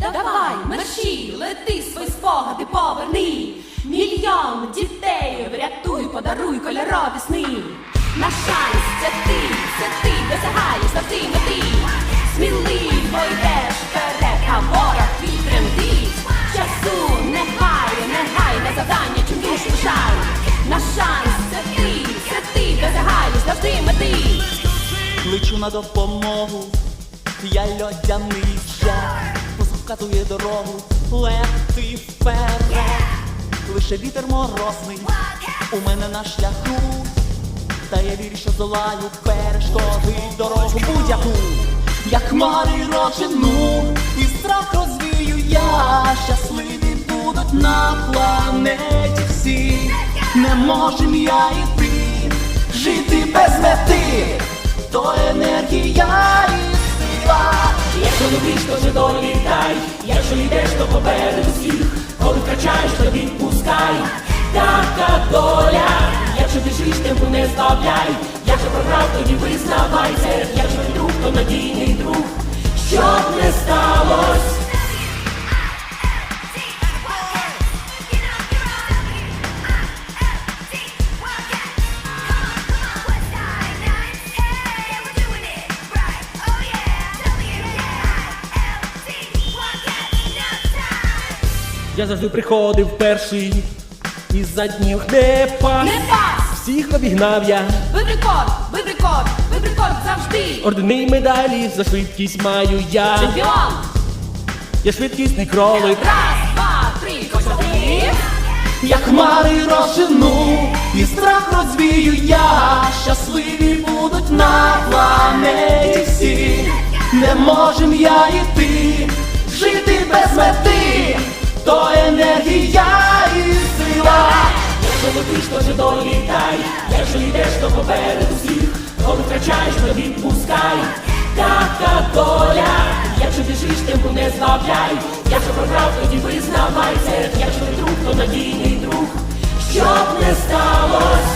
Давай, мерщій, лети свої спогади поверни. Мільйон дітей врятуй, подаруй кольорові сни. Наш шанс це ти, це ти досягаєш завжди мети. Сміливо йдеш вперед, а ворог твій тремтить. Часу не гай, не гай на завдання, чим душу лишай. Наш шанс це ти, це ти досягаєш завжди мети. Лечу на допомогу, я льодяний жах, показує дорогу, лети вперед, лише вітер морозний, у мене на шляху, та я вірю, що долаю перешкоди дорогу будь-яку, як хмари рожену, і страх розвію я, щасливі будуть на планеті всі, не можем я йти, жити без мети. То енергія. То вже долітай, якщо йдеш, то попереду всіх, коли втрачаєш, то відпускай, така доля, якщо біжиш, темпу не збавляй, якщо програв, тоді визнавайся, якщо не друг, то надійний друг, щоб не сталось. Я завжди приходив перший і задніх не пас. Не пас! Всіх обігнав я. Бив рекорд, рекорд завжди. Ордени й медалі за швидкість маю я. Чемпіон! Я швидкісний кролик. Раз, два, три, кочові. як хмари розжену, і страх розвію я, щасливі будуть на планеті всі, не можем я йти, жити без мети, то енергія і сила. Якщо летиш, то вже долітай, якщо йдеш, то поперед усіх, коли втрачаєш, то відпускай, така доля, якщо біжиш, темпу не збавляй, якщо програв, тоді визнавайся, якщо ти друг, то надійний друг, щоб не сталось.